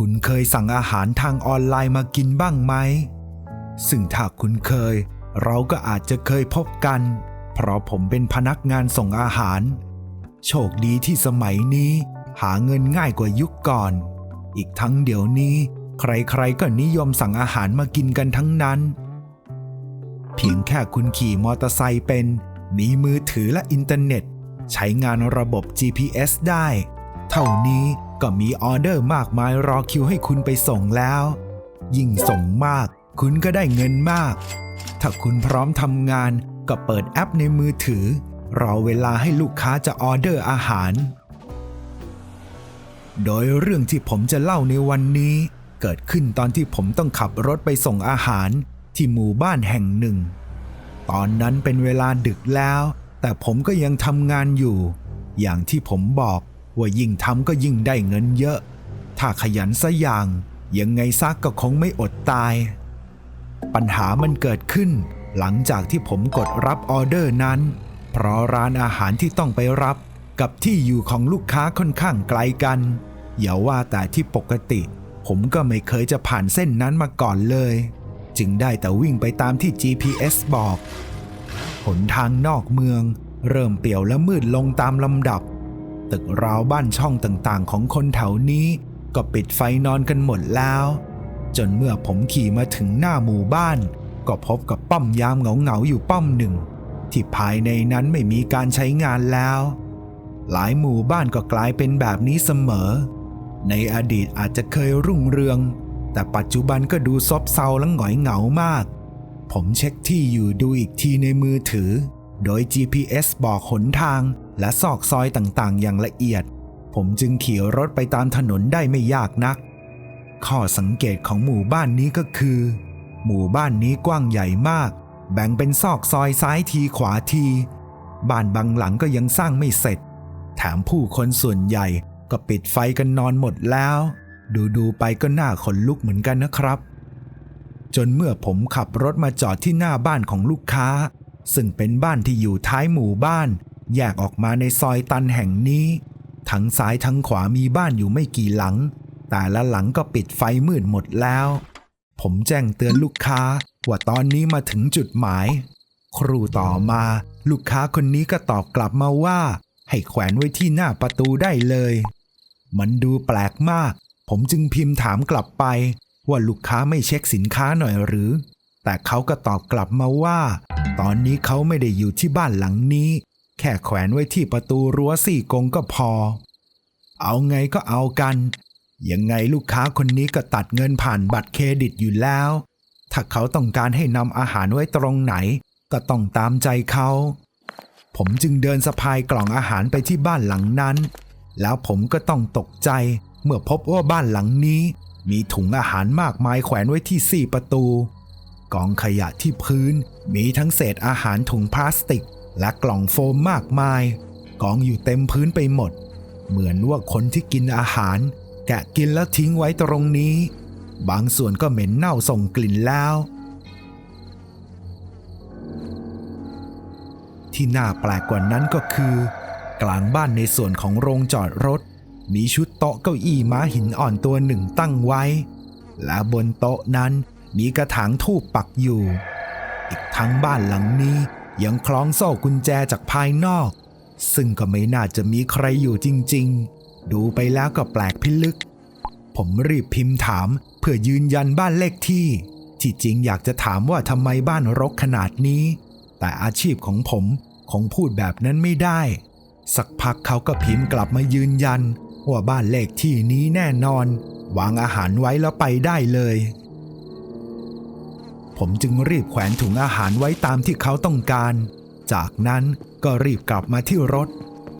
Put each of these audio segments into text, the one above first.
คุณเคยสั่งอาหารทางออนไลน์มากินบ้างไหม ซึ่งถ้าคุณเคย เราก็อาจจะเคยพบกัน เพราะผมเป็นพนักงานส่งอาหาร โชคดีที่สมัยนี้ หาเงินง่ายกว่ายุคก่อน อีกทั้งเดี๋ยวนี้ ใครๆก็นิยมสั่งอาหารมากินกันทั้งนั้น เพียงแค่คุณขี่มอเตอร์ไซค์เป็น มีมือถือและอินเทอร์เน็ต ใช้งานระบบ GPS ได้ เท่านี้ ก็มีออเดอร์มากมายรอคิวให้คุณไปส่งแล้ว ยิ่งส่งมาก คุณก็ได้เงินมาก ถ้าคุณพร้อมทำงานก็เปิดแอปในมือถือ รอเวลาให้ลูกค้าจะออเดอร์อาหาร โดยเรื่องที่ผมจะเล่าในวันนี้ เกิดขึ้นตอนที่ผมต้องขับรถไปส่งอาหารที่หมู่บ้านแห่งหนึ่ง ตอนนั้นเป็นเวลาดึกแล้ว แต่ผมก็ยังทำงานอยู่ อย่างที่ผมบอก ว่ายิ่งทำก็ยิ่งได้เงินเยอะ ถ้าขยันซะอย่าง ยังไงซักก็คงไม่อดตาย ปัญหามันเกิดขึ้น หลังจากที่ผมกดรับออเดอร์นั้น เพราะร้านอาหารที่ต้องไปรับกับที่อยู่ของลูกค้าค่อนข้างไกลกัน อย่าว่าแต่ที่ปกติ ผมก็ไม่เคยจะผ่านเส้นนั้นมาก่อนเลย จึงได้แต่วิ่งไปตามที่ GPS บอก หนทางนอกเมือง เริ่มเปี่ยวและมืดลงตามลำดับ ตึกราวบ้านช่องต่างๆ ของคนแถวนี้ ก็ปิดไฟนอนกันหมดแล้ว จนเมื่อผมขี่มาถึงหน้าหมู่บ้าน ก็พบกับป้อมยามเหงาๆอยู่ป้อมหนึ่ง ที่ภายในนั้นไม่มีการใช้งานแล้ว หลายหมู่บ้านก็กลายเป็นแบบนี้เสมอ ในอดีตอาจจะเคยรุ่งเรือง แต่ปัจจุบันก็ดูซบเซาและหงอยเหงามาก ผมเช็คที่อยู่ดูอีกทีในมือถือ โดย GPS บอกหนทาง และซอกซอยต่างๆ อย่างละเอียด ผมจึงขี่รถไปตามถนนได้ไม่ยากนัก ข้อสังเกตของหมู่บ้านนี้ก็คือ หมู่บ้านนี้กว้างใหญ่มาก แบ่งเป็นซอกซอยซ้ายทีขวาที บ้านบางหลังก็ยังสร้างไม่เสร็จ แถมผู้คนส่วนใหญ่ก็ปิดไฟกันนอนหมดแล้ว ดูดูๆไปก็น่าขนลุกเหมือนกันนะครับ จนเมื่อผมขับรถมาจอดที่หน้าบ้านของลูกค้า ซึ่งเป็นบ้านที่อยู่ท้ายหมู่บ้าน แยกออกมาในซอยตันแห่งนี้ ทั้งซ้ายทั้งขวามีบ้านอยู่ไม่กี่หลัง แต่ละหลังก็ปิดไฟมืดหมดแล้ว ผมแจ้งเตือนลูกค้าว่าตอนนี้มาถึงจุดหมาย ครูต่อมาลูกค้าคนนี้ก็ตอบกลับมาว่า ให้แขวนไว้ที่หน้าประตูได้เลย มันดูแปลกมาก ผมจึงพิมพ์ถามกลับไป ว่าลูกค้าไม่เช็คสินค้าหน่อยหรือ แต่เขาก็ตอบกลับมาว่า ตอนนี้เขาไม่ได้อยู่ที่บ้านหลังนี้ แค่แขวนไว้ที่ประตูรั้วสี่กงก็พอ เอาไงก็เอากัน ยังไงลูกค้าคนนี้ก็ตัดเงินผ่านบัตรเครดิตอยู่แล้ว ถ้าเขาต้องการให้นำอาหารไว้ตรงไหน ก็ต้องตามใจเขา ผมจึงเดินสะพายกล่องอาหารไปที่บ้านหลังนั้น แล้วผมก็ต้องตกใจ เมื่อพบว่าบ้านหลังนี้ มีถุงอาหารมากมายแขวนไว้ที่สี่ประตู กองขยะที่พื้นมีทั้งเศษอาหารถุงพลาสติก และกล่องโฟมมากมาย กองอยู่เต็มพื้นไปหมด เหมือนว่าคนที่กินอาหาร แกะกินแล้วทิ้งไว้ตรงนี้ บางส่วนก็เหม็นเน่าส่งกลิ่นแล้ว ที่น่าแปลกกว่านั้นก็คือ กลางบ้านในส่วนของโรงจอดรถ มีชุดโต๊ะเก้าอี้ม้าหินอ่อนตัวหนึ่งตั้งไว้ และบนโต๊ะนั้นมีกระถางทูบปักอยู่ อีกทั้งบ้านหลังนี้ ยังคล้องโซ่กุญแจจากภายนอก ซึ่งก็ไม่น่าจะมีใครอยู่จริง ๆ ดูไปแล้วก็แปลกพิลึก ผมรีบพิมพ์ถามเพื่อยืนยันบ้านเลขที่ ที่จริงอยากจะถามว่าทำไมบ้านรกขนาดนี้ แต่อาชีพของผมคงพูดแบบนั้นไม่ได้ สักพักเขาก็พิมพ์กลับมายืนยันว่าบ้านเลขที่นี้แน่นอน วางอาหารไว้แล้วไปได้เลย ผมจึงรีบแขวนถุงอาหารไว้ตามที่เขาต้องการ จากนั้นก็รีบกลับมาที่รถ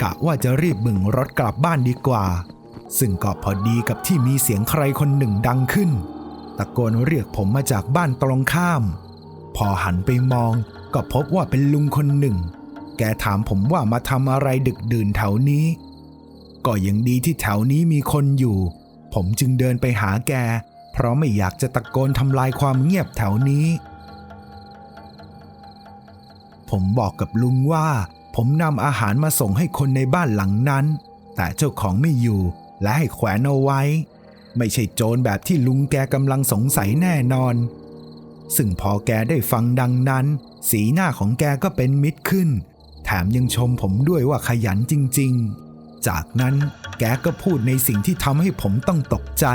กะว่าจะรีบบึงรถกลับบ้านดีกว่า ซึ่งก็พอดีกับที่มีเสียงใครคนหนึ่งดังขึ้น ตะโกนเรียกผมมาจากบ้านตรงข้าม พอหันไปมองก็พบว่าเป็นลุงคนหนึ่ง แกถามผมว่ามาทำอะไรดึกดื่นแถวนี้ ก็ยังดีที่แถวนี้มีคนอยู่ ผมจึงเดินไปหาแก เพราะไม่อยากจะตะโกนทำลายความเงียบแถวนี้ ผมบอกกับลุงว่า ผมนำอาหารมาส่งให้คนในบ้านหลังนั้น แต่เจ้าของไม่อยู่และให้แขวนเอาไว้ ไม่ใช่โจรแบบที่ลุงแกกำลังสงสัยแน่นอน ซึ่งพอแกได้ฟังดังนั้น สีหน้าของแกก็เป็นมิตรขึ้น แถมยังชมผมด้วยว่าขยันจริง ๆ จากนั้นแกก็พูดในสิ่งที่ทำให้ผมต้องตกใจ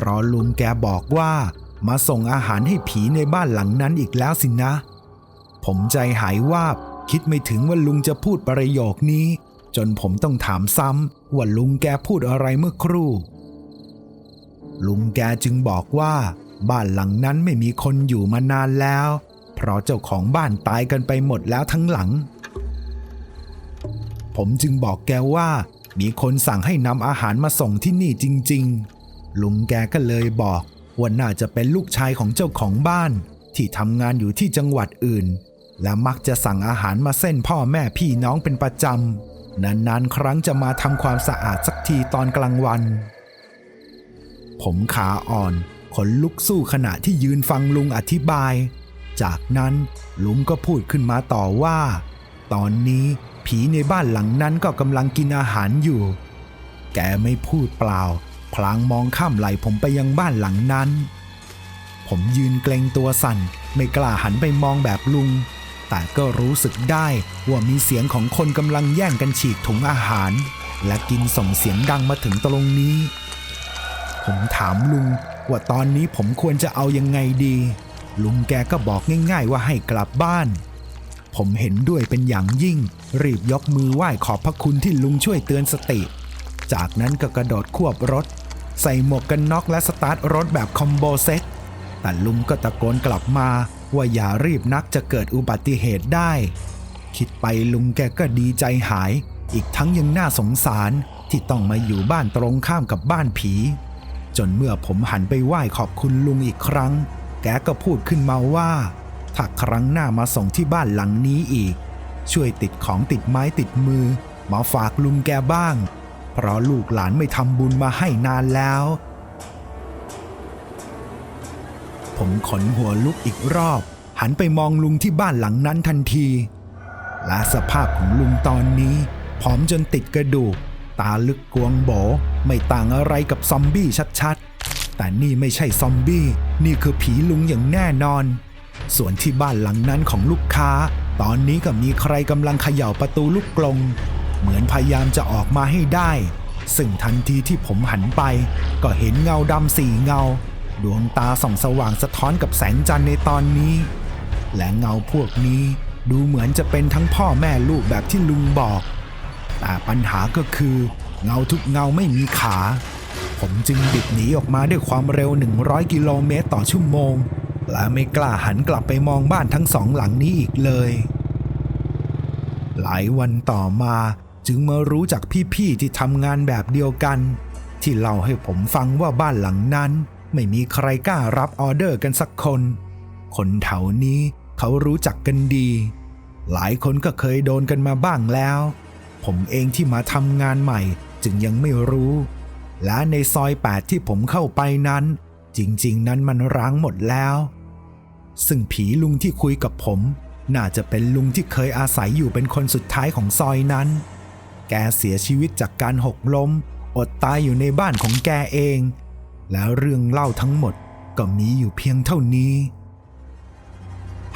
เพราะลุงแกบอกว่ามาส่งอาหารให้ผีในบ้านหลังนั้นอีกแล้วสินะ ผมใจหายวาบคิดไม่ถึงว่าลุงจะพูดประโยคนี้ จนผมต้องถามซ้ำว่าลุงแกพูดอะไรเมื่อครู่ ลุงแกจึงบอกว่า บ้านหลังนั้นไม่มีคนอยู่มานานแล้ว เพราะเจ้าของบ้านตายกันไปหมดแล้วทั้งหลัง ผมจึงบอกแกว่า มีคนสั่งให้นำอาหารมาส่งที่นี่จริง ๆ ลุงแกก็เลยบอกว่าน่าจะเป็นลูกชายของเจ้าของบ้าน ที่ทำงานอยู่ที่จังหวัดอื่น และมักจะสั่งอาหารมาเส้นพ่อแม่พี่น้องเป็นประจำนานๆ ครั้งจะมาทำความสะอาดสักทีตอนกลางวัน ผมขาอ่อนขนลุกสู้ขณะที่ยืนฟังลุงอธิบาย จากนั้นลุงก็พูดขึ้นมาต่อว่า ตอนนี้ผีในบ้านหลังนั้นก็กำลังกินอาหารอยู่ แกไม่พูดเปล่า พลางมองข้ามไหลผมไปยังบ้านหลังนั้น ผมยืนเกรงตัวสั่น ไม่กล้าหันไปมองแบบลุง แต่ก็รู้สึกได้ว่ามีเสียงของคนกำลังแย่งกันฉีกถุงอาหาร และกินส่งเสียงดังมาถึงตรงนี้ ผมถามลุงว่าตอนนี้ผมควรจะเอายังไงดี ลุงแกก็บอกง่าย ๆ ว่าให้กลับบ้าน ผมเห็นด้วยเป็นอย่างยิ่ง รีบยกมือไหว้ขอบพระคุณที่ลุงช่วยเตือนสติ จากนั้นก็กระโดดควบรถ ใส่หมวกกันน็อกและสตาร์ทรถแบบคอมโบเซ็ตแต่ลุงก็ตะโกนกลับมาว่าอย่ารีบนักจะเกิดอุบัติเหตุได้ คิดไปลุงแกก็ดีใจหาย อีกทั้งยังน่าสงสารที่ต้องมาอยู่บ้านตรงข้ามกับบ้านผี จนเมื่อผมหันไปไหว้ขอบคุณลุงอีกครั้ง แกก็พูดขึ้นมาว่า ถ้าครั้งหน้ามาส่งที่บ้านหลังนี้อีก ช่วยติดของติดไม้ติดมือมาฝากลุงแกบ้าง เพราะลูกหลานไม่ทำบุญมาให้นานแล้ว ผมขนหัวลุกอีกรอบ หันไปมองลุงที่บ้านหลังนั้นทันที และสภาพของลุงตอนนี้ผอมจนติดกระดูก ตาลึกกวงโบไม่ต่างอะไรกับซอมบี้ชัดๆ แต่นี่ไม่ใช่ซอมบี้ นี่คือผีลุงอย่างแน่นอน ส่วนที่บ้านหลังนั้นของลูกค้า ตอนนี้ก็มีใครกำลังเขย่าประตูลูกกลง เหมือนพยายามจะออกมาให้ได้ ซึ่งทันทีที่ผมหันไป ก็เห็นเงาดำสี่เงา ดวงตาส่องสว่างสะท้อนกับแสงจันทร์ในตอนนี้ และเงาพวกนี้ดูเหมือนจะเป็นทั้งพ่อแม่ลูกแบบที่ลุงบอก แต่ปัญหาก็คือ เงาทุกเงาไม่มีขา ผมจึงบิดหนีออกมาด้วยความเร็ว 100 กิโลเมตรต่อชั่วโมง และไม่กล้าหันกลับไปมองบ้านทั้งสองหลังนี้อีกเลย หลายวันต่อมา จึงมารู้จากพี่ๆที่ทำงานแบบเดียวกัน ที่เล่าให้ผมฟังว่าบ้านหลังนั้น ไม่มีใครกล้ารับออเดอร์กันสักคน คนแถวนี้เขารู้จักกันดี หลายคนก็เคยโดนกันมาบ้างแล้ว ผมเองที่มาทำงานใหม่จึงยังไม่รู้ และในซอยแปดที่ผมเข้าไปนั้น จริงๆ นั้นมันร้างหมดแล้ว ซึ่งผีลุงที่คุยกับผม น่าจะเป็นลุงที่เคยอาศัยอยู่เป็นคนสุดท้ายของซอยนั้น แกเสียชีวิตจากการหกล้ม อดตายอยู่ในบ้านของแกเอง แล้วเรื่องเล่าทั้งหมดก็มีอยู่เพียงเท่านี้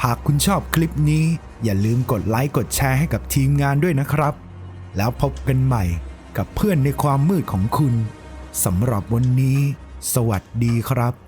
หากคุณชอบคลิปนี้ อย่าลืมกดไลค์กดแชร์ให้กับทีมงานด้วยนะครับ แล้วพบกันใหม่กับเพื่อนในความมืดของคุณสำหรับวันนี้ สวัสดีครับ